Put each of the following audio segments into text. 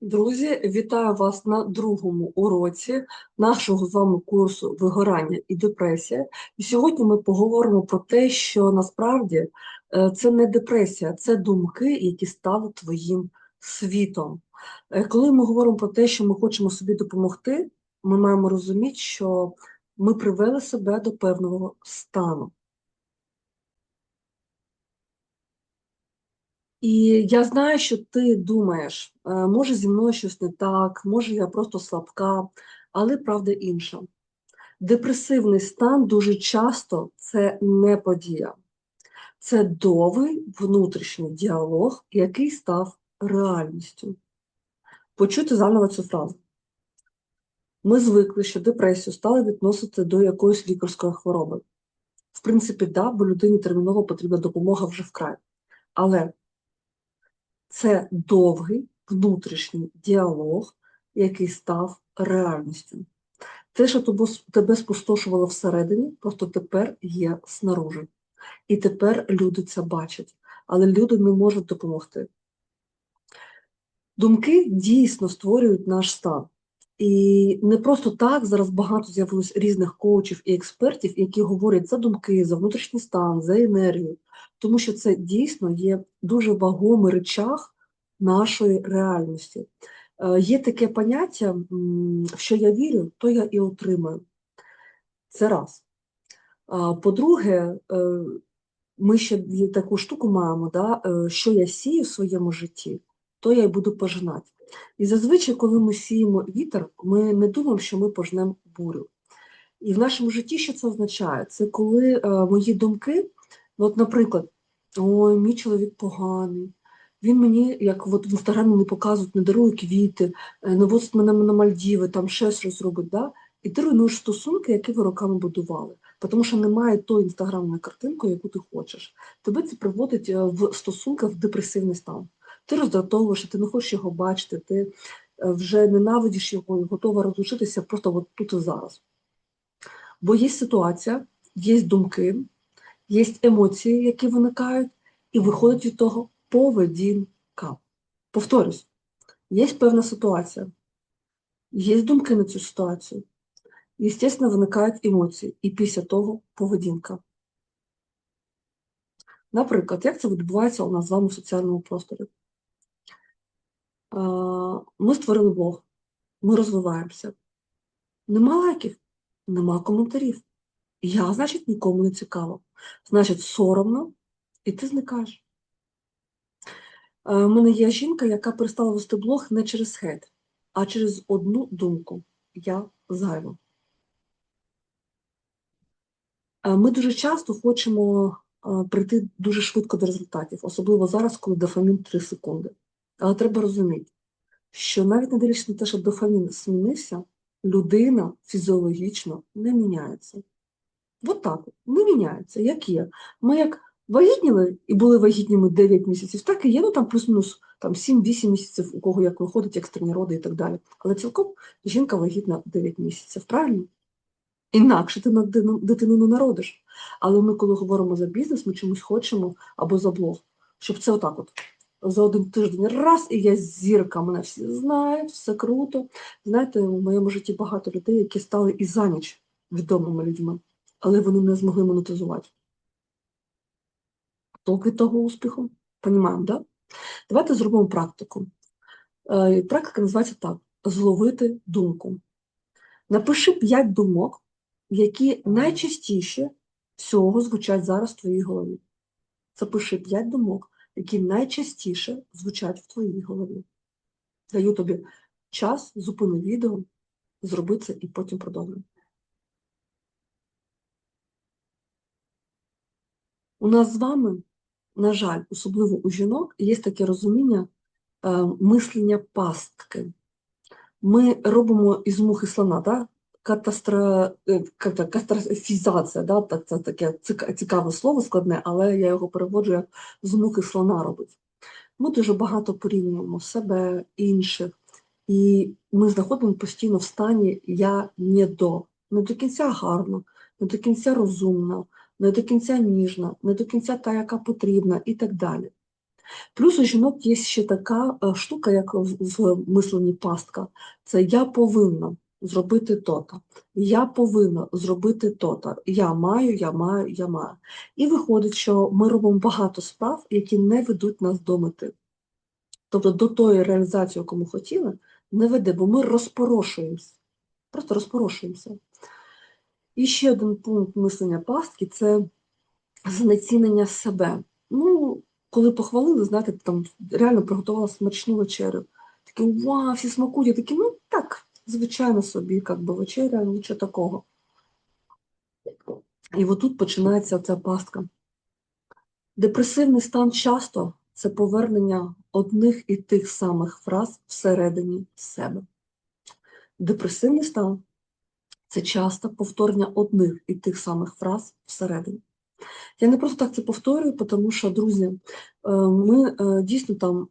Друзі, вітаю вас на другому уроці нашого з вами курсу вигорання і депресія. І сьогодні ми поговоримо про те, що насправді е, це не депресія, це думки, які стали твоїм світом. Е, Коли ми говоримо про те, що ми хочемо собі допомогти, ми маємо розуміти, що ми привели себе до певного стану. І я знаю, що ти думаєш, е, може зі мною щось не так, може я просто слабка, але правда інша. Депресивний стан дуже часто це не подія, це довгий внутрішній діалог, який став реальністю. Почути заново цю фразу. Ми звикли, що депресію стали відносити до якоїсь лікарської хвороби. В принципі, да, бо людині терміново потрібна допомога вже вкрай. Але це довгий внутрішній діалог, який став реальністю. Те, що тебе спустошувало всередині, просто тепер є снаружи. І тепер люди це бачать, але люди не можуть допомогти. Думки дійсно створюють наш стан. І не просто так зараз багато з'явилось різних коучів і експертів, які говорять за думки, за внутрішній стан, за енергію, тому що це дійсно є дуже вагомий речах нашої реальності. Е, є таке поняття, що я вірю, то я і отримаю. Це раз. По-друге, е, ми ще таку штуку маємо, да, е, що я сію в своєму житті, то я й буду пожинати. І зазвичай, коли ми сіємо вітер, ми не думаємо, що ми пожнемо бурю. І в нашому житті що це означає? Це коли мої думки, от, наприклад, ой, мій чоловік поганий, він мені, як от в інстаграмі не показують, не дарує квіти, не возить мене на Мальдіви, там ще щось робить. Да? І ти руйнуєш стосунки, які ви роками будували, тому що немає тої інстаграмної картинки, яку ти хочеш. Тебе це приводить е, в стосунках в депресивний стан. Ти роздратовуєшся, ти не хочеш його бачити, ти е, вже ненавидиш його і готова розлучитися просто от тут і зараз. Бо є ситуація, є думки, є емоції, які виникають, і виходить від того поведінка. Повторюсь, є певна ситуація, є думки на цю ситуацію, звісно, виникають емоції, і після того поведінка. Наприклад, як це відбувається у нас з вами в соціальному просторі? Ми створили блог, ми розвиваємося. Нема лайків, нема коментарів. Я, значить, нікому не цікаво. Значить, соромно, і ти зникаєш. У е, мене є жінка, яка перестала вести блог не через хейт, а через одну думку я зайва. Е, ми дуже часто хочемо е, прийти дуже швидко до результатів, особливо зараз, коли дофамін 3 секунди. Але треба розуміти, що навіть не дивлячись на те, що дофамін змінився, людина фізіологічно не міняється. От так, не міняється, як є. Ми як вагітніли і були вагітніми 9 місяців, так і є, ну там плюс-мінус там 7-8 місяців, у кого як виходить, екстрені роди і так далі. Але цілком жінка вагітна 9 місяців, правильно? Інакше ти на дитину не народиш. Але ми, коли говоримо за бізнес, ми чомусь хочемо або за блог, щоб це отак от. За один тиждень раз, і я зірка, мене всі знають, все круто. Знаєте, в моєму житті багато людей, які стали і за ніч відомими людьми, але вони не змогли монетизувати толки того успіху. Понімаємо, да? Давайте зробимо практику. Е, практика називається так: зловити думку. Напиши 5 думок, які найчастіше всього звучать зараз в твоїй голові. Запиши 5 думок, які найчастіше звучать в твоїй голові. Даю тобі час, зупини відео, зроби це і потім продовжуй. У нас з вами на жаль, особливо у жінок, є таке розуміння е, мислення пастки. Ми робимо із мухи слона, да? Е, катастрофізація, да? це таке цікаве слово складне, але я його переводжу як з мухи слона робить. Ми дуже багато порівнюємо себе, інших, і ми знаходимо постійно в стані я не до, не до кінця гарно, не до кінця розумно, не до кінця ніжна, не до кінця та, яка потрібна, і так далі. Плюс у жінок є ще така е, штука, як в, мисленні пастка. Це я повинна зробити то-то. Я повинна зробити то-то. Я маю, я маю, я маю. І виходить, що ми робимо багато справ, які не ведуть нас до мети. Тобто до тої реалізації, яку ми хотіли, не веде, бо ми розпорошуємося. Просто розпорошуємося. І ще один пункт мислення пастки це знецінення себе. Ну, коли похвалили, знаєте, там реально приготувала смачну вечерю. Такі, вау, всі смакують, такі, ну так, звичайно собі, як би вечеря, нічого такого. І отут починається ця пастка. Депресивний стан часто це повернення одних і тих самих фраз всередині себе. Депресивний стан це часто повторення одних і тих самих фраз всередині. Я не просто так це повторюю, тому що, друзі, е, ми е, дійсно там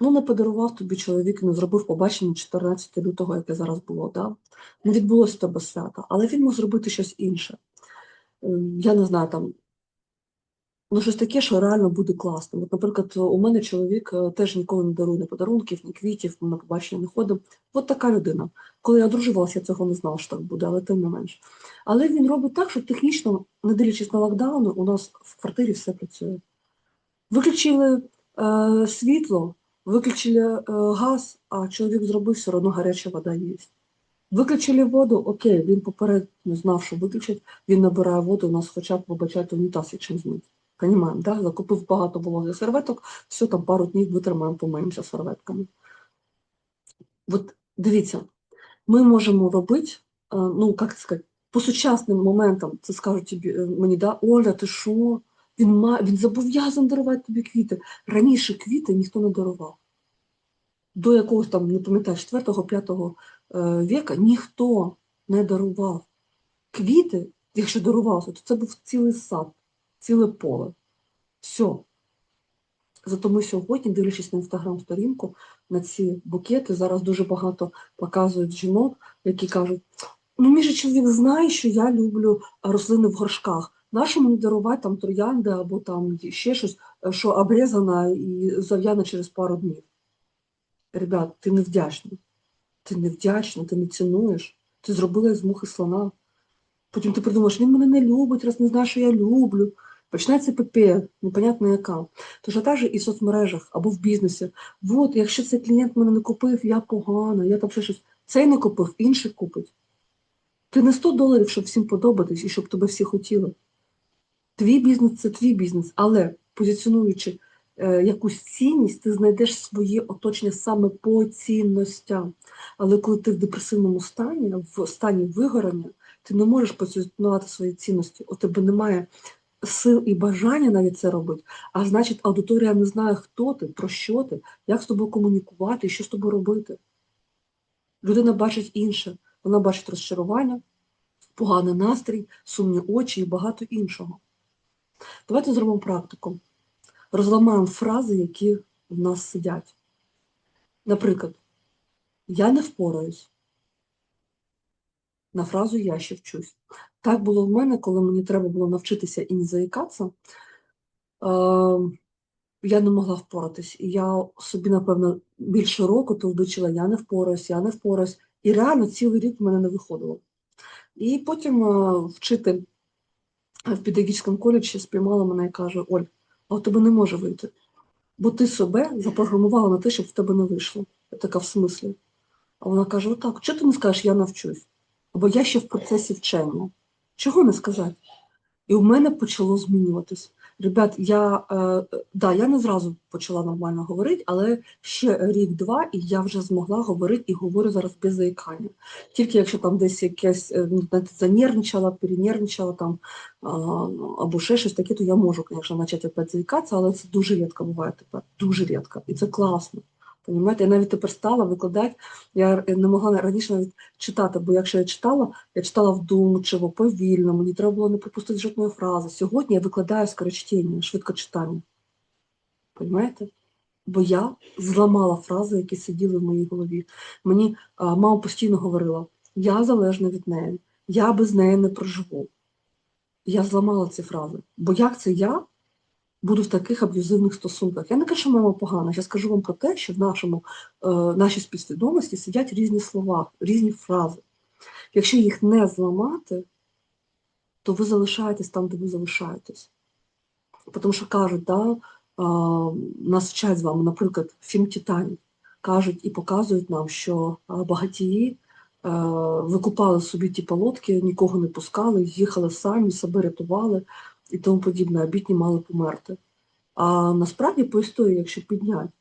ну, не подарував тобі чоловік, не зробив побачення 14 лютого, яке зараз було. Да? Не відбулося в тебе свято, але він мог зробити щось інше. Е, Я не знаю, там Ну, щось таке, що реально буде класно. От, наприклад, у мене чоловік е, теж ніколи не дарує ні подарунків, ні квітів, ми на побачення не ходимо. От така людина. Коли я одружувалася, я цього не знала, що так буде, але тим не менш. Але він робить так, що технічно, не дивлячись на локдауни, у нас в квартирі все працює. Виключили е, світло, виключили е, газ, а чоловік зробив все одно гаряча вода є. Виключили воду, окей, він попередньо знав, що виключать, він набирає воду, у нас хоча б вибачайте унітаз, якщо змить. Понімаємо, да? закупив багато вологих серветок, все там пару днів витримаємо, помиємося серветками. От дивіться, ми можемо робити, е, ну, як сказати, по сучасним моментам, це скажуть е, мені, да, Оля, ти що? Він має, він зобов'язаний дарувати тобі квіти. Раніше квіти ніхто не дарував. До якогось там, не пам'ятаю, 4-5 е, віка ніхто не дарував. Квіти, якщо дарувався, то це був цілий сад ціле поле. Все. Зато ми сьогодні, дивлячись на інстаграм-сторінку, на ці букети, зараз дуже багато показують жінок, які кажуть, ну мій же чоловік знає, що я люблю рослини в горшках. Нащо мені дарувати там троянди або там ще щось, що обрізано і зав'яне через пару днів. Ребят, ти не вдячна. Ти не вдячна, ти не цінуєш. Ти зробила з мухи слона. Потім ти придумаєш, він мене не любить, раз не знає, що я люблю. Починається епопея, непонятно яка. Тож а також і в соцмережах або в бізнесі. От, якщо цей клієнт мене не купив, я погана, я там ще щось. Цей не купив, інший купить. Ти не 100 доларів, щоб всім подобатись і щоб тебе всі хотіли. Твій бізнес це твій бізнес, але позиціонуючи е, якусь цінність, ти знайдеш своє оточення саме по цінностям. Але коли ти в депресивному стані, в стані вигорання, ти не можеш позиціонувати свої цінності, у тебе немає сил і бажання навіть це робити, а значить, аудиторія не знає, хто ти, про що ти, як з тобою комунікувати що з тобою робити. Людина бачить інше, вона бачить розчарування, поганий настрій, сумні очі і багато іншого. Давайте зробимо практику. Розламаємо фрази, які в нас сидять. Наприклад, я не впораюсь. На фразу я ще вчусь. Так було в мене, коли мені треба було навчитися і не заїкатися. Е, я не могла впоратись. Я собі, напевно, більше року толдичила, я не впораюсь, я не впораюсь. І реально цілий рік в мене не виходило. І потім е, вчитель в педагогічному коледжі сприймала мене і каже: Оль, а у тебе не може вийти. Бо ти себе запрограмувала на те, щоб в тебе не вийшло. Я така в смислі. А вона каже: Отак, чого ти не скажеш, я навчусь? Бо я ще в процесі вчення. Чого не сказати? І у мене почало змінюватись. Ребят, я е, да, я не зразу почала нормально говорити, але ще рік-два, і я вже змогла говорити і говорю зараз без заїкання. Тільки якщо там десь якесь е, ну, занервничала, перенервничала там а, або ще щось таке, то я можу, звісно, почати опять заїкатися, але це дуже рідко буває тепер. Дуже рідко. І це класно. Понимаєте? Я навіть тепер стала викладати, я не могла раніше навіть читати, бо якщо я читала, я читала вдумчиво, повільно, мені треба було не пропустити жодної фрази. Сьогодні я викладаю скорочтіння, швидкочитання. Понимаєте? Бо я зламала фрази, які сиділи в моїй голові. Мені а, мама постійно говорила, я залежна від неї, я без неї не проживу. Я зламала ці фрази. Бо як це я буду в таких аб'юзивних стосунках. Я не кажу, що мама погана, я скажу вам про те, що в нашому, е, нашій співсвідомості сидять різні слова, різні фрази. Якщо їх не зламати, то ви залишаєтесь там, де ви залишаєтесь. Тому що кажуть, да, а, нас вчать з вами, наприклад, фільм Титанік. Кажуть і показують нам, що багатії а, викупали собі ті полотки, нікого не пускали, їхали самі, себе рятували і тому подібне, а бідні мали померти. А насправді по історії, якщо підняти,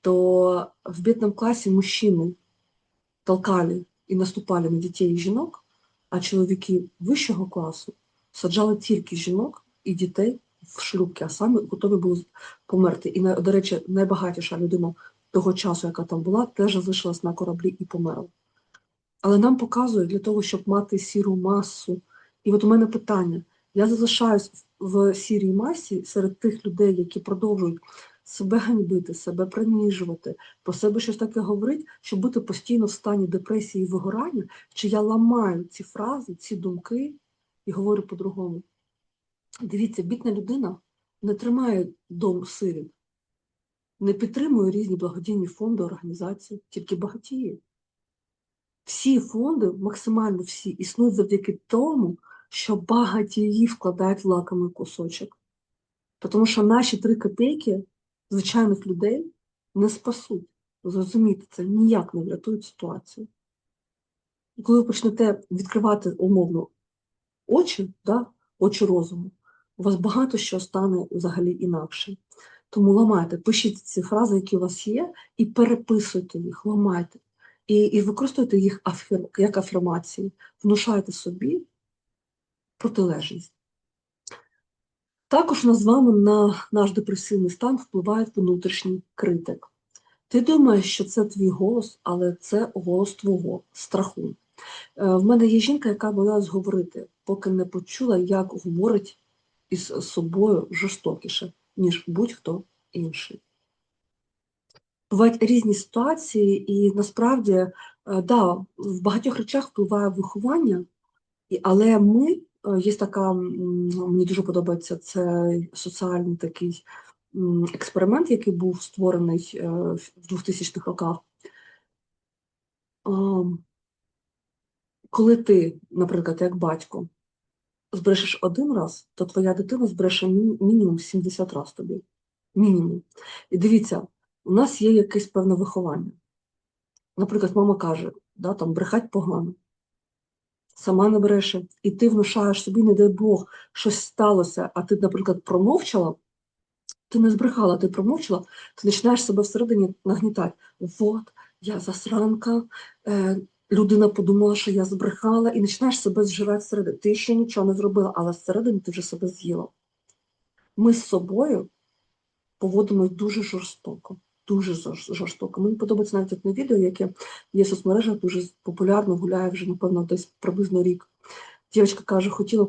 то в бідному класі мужчини толкали і наступали на дітей і жінок, а чоловіки вищого класу саджали тільки жінок і дітей в шлюбки, а самі готові були померти. І, до речі, найбагатіша людина того часу, яка там була, теж залишилась на кораблі і померла. Але нам показують для того, щоб мати сіру масу. І от у мене питання: я залишаюсь в- сірій масі серед тих людей, які продовжують себе ганьбити, себе принижувати, про себе щось таке говорить, щоб бути постійно в стані депресії і вигорання, чи я ламаю ці фрази, ці думки і говорю по-другому. Дивіться, бідна людина не тримає дом сиріт, не підтримує різні благодійні фонди, організації, тільки багатіє. Всі фонди, максимально всі, існують завдяки тому, що багатії вкладають в лакомий кусочок. Тому що наші три копійки звичайних людей не спасуть. Зрозумійте, це ніяк не врятують ситуацію. І коли ви почнете відкривати умовно очі, да, очі розуму, у вас багато що стане взагалі інакше. Тому ламайте, пишіть ці фрази, які у вас є, і переписуйте їх, ламайте. І, і використовуйте їх афір, як афірмації, внушайте собі протилежність. Також у нас з вами на наш депресивний стан впливає внутрішній критик. Ти думаєш, що це твій голос, але це голос твого страху. Е, В мене є жінка, яка боялась говорити, поки не почула, як говорить із собою жорстокіше, ніж будь-хто інший. Бувають різні ситуації, і насправді, е, да, в багатьох речах впливає виховання, але ми, є така, мені дуже подобається цей соціальний такий експеримент, який був створений е, в 2000-х роках. Коли ти, наприклад, як батько, збрешеш один раз, то твоя дитина збреше мінімум 70 раз тобі. Мінімум. І дивіться, у нас є якесь певне виховання. Наприклад, мама каже, да, там брехать погано, сама не бреше, і ти внушаєш собі, не дай Бог, щось сталося, а ти, наприклад, промовчала, ти не збрехала, ти промовчала, ти починаєш себе всередині нагнітати. От, я засранка, е, людина подумала, що я збрехала, і починаєш себе зжирати всередині. Ти ще нічого не зробила, але всередині ти вже себе з'їла. Ми з собою поводимось дуже жорстоко. Дуже жорстоко. Мені подобається навіть одне відео, яке є в соцмережах, дуже популярно, гуляє вже, напевно, десь приблизно рік. Дівчинка каже, хотіла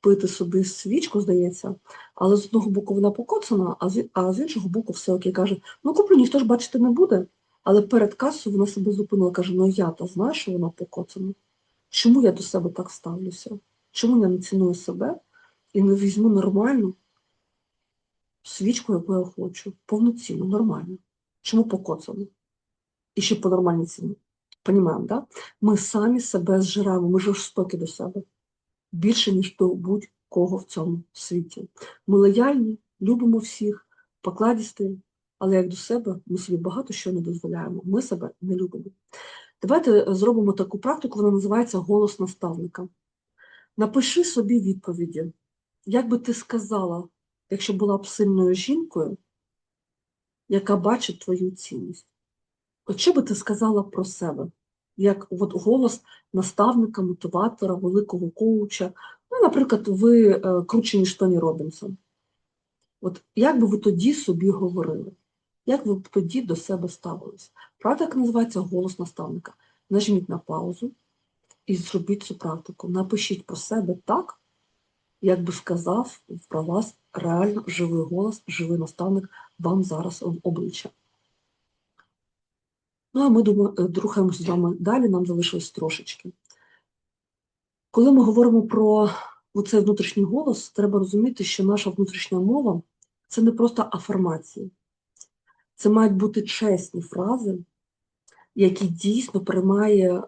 купити собі свічку, здається, але з одного боку вона покоцана, а з іншого боку все окей. Каже, ну куплю, ніхто ж бачити не буде. Але перед касою вона себе зупинила, каже, ну я то знаю, що вона покоцана. Чому я до себе так ставлюся? Чому я не ціную себе і не візьму нормальну свічку, яку я хочу, повноцінну, нормальну. Чому покоцану? І ще по нормальній ціні. Понімаємо, да? Ми самі себе зжираємо, ми жорстокі до себе. Більше, ніж до будь-кого в цьому світі. Ми лояльні, любимо всіх, покладісті, але як до себе ми собі багато що не дозволяємо. Ми себе не любимо. Давайте зробимо таку практику, вона називається голос наставника. Напиши собі відповіді. Як би ти сказала, якщо була б сильною жінкою, яка бачить твою цінність? От що би ти сказала про себе? Як от голос наставника, мотиватора, великого коуча. Ну, наприклад, ви е, круче, ніж Тоні Робінсон. От як би ви тоді собі говорили? Як ви б тоді до себе ставились? Практика називається голос наставника. Нажміть на паузу і зробіть цю практику. Напишіть про себе так, як би сказав про вас реально живий голос, живий наставник вам зараз в обличчя. Ну, а ми е, рухаємося з вами далі, нам залишилось трошечки. Коли ми говоримо про оцей внутрішній голос, треба розуміти, що наша внутрішня мова це не просто афірмації. Це мають бути чесні фрази, які дійсно приймає е,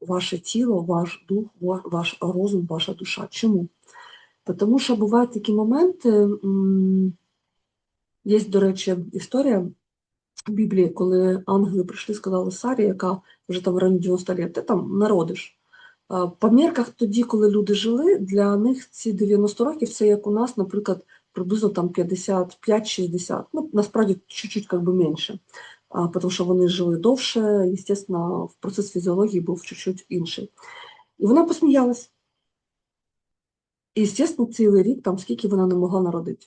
ваше тіло, ваш дух, ваш розум, ваша душа. Чому? Тому що бувають такі моменти, м, є, до речі, історія в Біблії, коли ангели прийшли, сказали Сарі, яка вже там в районі 90 років, ти там народиш. По мірках тоді, коли люди жили, для них ці 90 років це як у нас, наприклад, приблизно там 55-60. Ну, насправді чуть-чуть как би менше. А, тому що вони жили довше, звісно, процес фізіології був чуть-чуть інший. І вона посміялась. І, звісно, цілий рік, там скільки вона не могла народити,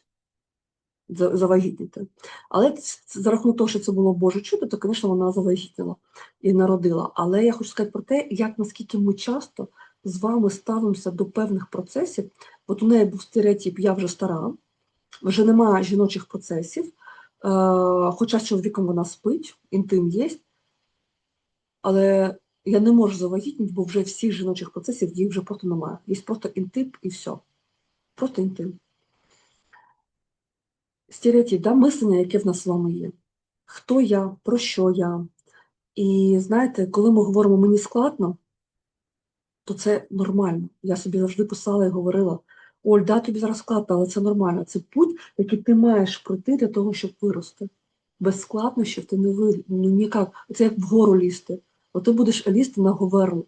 завагітніти. Але за рахунок того, що це було Боже чудо, то, звісно, вона завагітніла і народила. Але я хочу сказати про те, як наскільки ми часто з вами ставимося до певних процесів. От у неї був стереотип Я вже стара, вже немає жіночих процесів, е, хоча з чоловіком вона спить, інтим є, але я не можу завагітніти, бо вже всіх жіночих процесів їх вже просто немає. Є просто інтим і все. Просто інтим. Стереотип, да, мислення, яке в нас з вами є. Хто я, про що я. І знаєте, коли ми говоримо мені складно, то це нормально. Я собі завжди писала і говорила: Оль, да, тобі зараз складно, але це нормально. Це путь, який ти маєш пройти для того, щоб вирости. Без складнощів ти не ви, ну ніяк. Це як вгору лізти. От ти будеш лізти на говерло.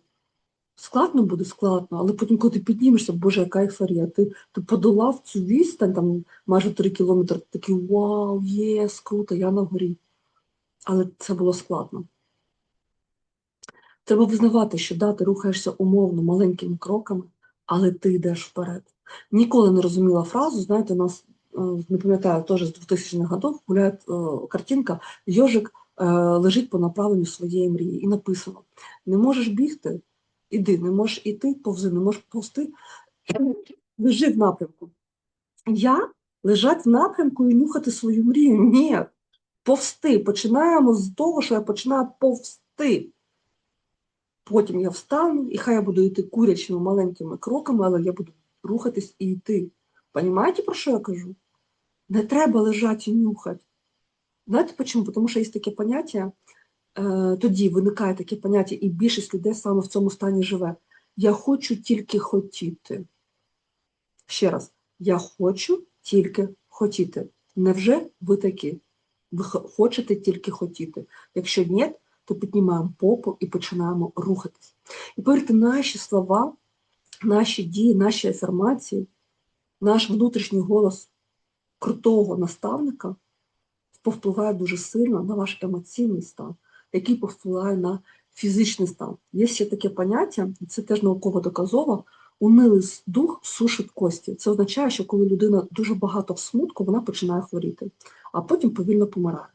Складно буде складно, але потім, коли ти піднімешся, боже, яка ейфорія, ти, ти подолав цю відстань, там майже 3 кілометри, ти такий вау, єс, круто, я на горі. Але це було складно. Треба визнавати, що да, ти рухаєшся умовно маленькими кроками, але ти йдеш вперед. Ніколи не розуміла фразу, знаєте, у нас, е, не пам'ятаю, теж з 2000-х годів гуляє е, картинка, йожик е, лежить по направленню своєї мрії. І написано: не можеш бігти, іди, не можеш іти, повзи, не можеш повзти, лежи в напрямку. Я лежать в напрямку і нюхати свою мрію. Ні, повсти. Починаємо з того, що я починаю повсти. Потім я встану, і хай я буду йти курячими маленькими кроками, але я буду рухатись і йти. Понімаєте, про що я кажу? Не треба лежати і нюхати. Знаєте чому? Тому що є таке поняття, тоді виникає таке поняття, і більшість людей саме в цьому стані живе. Я хочу тільки хотіти. Ще раз, я хочу тільки хотіти. Невже ви такі? Ви хочете тільки хотіти. Якщо ні, то піднімаємо попу і починаємо рухатись. І повірте, наші слова, наші дії, наші афірмації, наш внутрішній голос крутого наставника повпливає дуже сильно на ваш емоційний стан, який повпливає на фізичний стан. Є ще таке поняття, це теж науково доказово, унилий дух сушить кості. Це означає, що коли людина дуже багато в смутку, вона починає хворіти, а потім повільно помирає.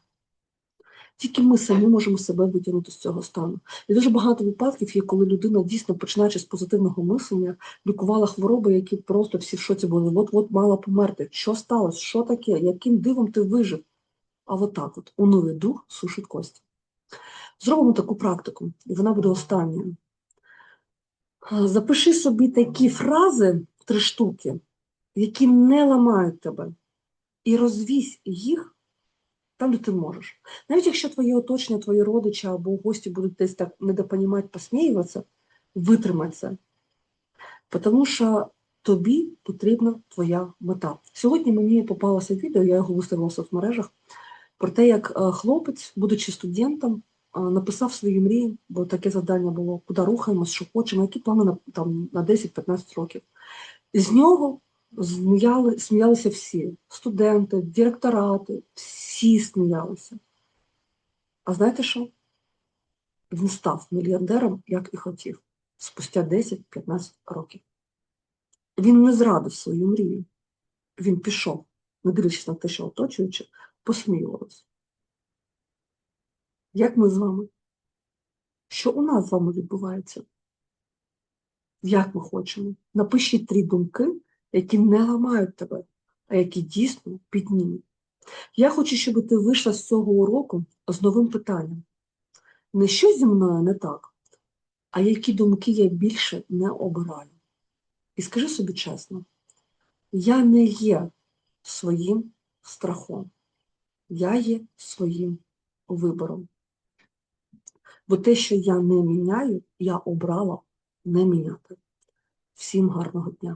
Тільки ми самі можемо себе витягнути з цього стану. І дуже багато випадків є, коли людина дійсно, починаючи з позитивного мислення, лікувала хвороби, які просто всі в шоці були. От-от мала померти. Що сталося? Що таке? Яким дивом ти вижив? А от так от, унилий дух сушить кості. Зробимо таку практику, і вона буде останньою. Запиши собі такі фрази, три штуки, які не ламають тебе, і розвісь їх там, де ти можеш. Навіть якщо твоє оточення, твої родичі або гості будуть десь так недопонімати, посміюватися, витримай це. Тому що тобі потрібна твоя мета. Сьогодні мені попалося відео, я його виставила в соцмережах, про те, як е, хлопець, будучи студентом, написав свої мрії, бо таке завдання було, куди рухаємось, що хочемо, які плани на, там, на 10-15 років. З нього сміяли, сміялися всі студенти, директорати, всі сміялися. А знаєте що? Він став мільярдером, як і хотів, спустя 10-15 років. Він не зрадив свою мрію. Він пішов, не дивлячись на те, що оточуючи, посміювалися. Як ми з вами? Що у нас з вами відбувається? Як ми хочемо? Напишіть три думки, які не ламають тебе, а які дійсно піднімуть. Я хочу, щоб ти вийшла з цього уроку з новим питанням. Не що зі мною не так, а які думки я більше не обираю. І скажи собі чесно, я не є своїм страхом, я є своїм вибором. Бо те, що я не міняю, я обрала не міняти. Всім гарного дня!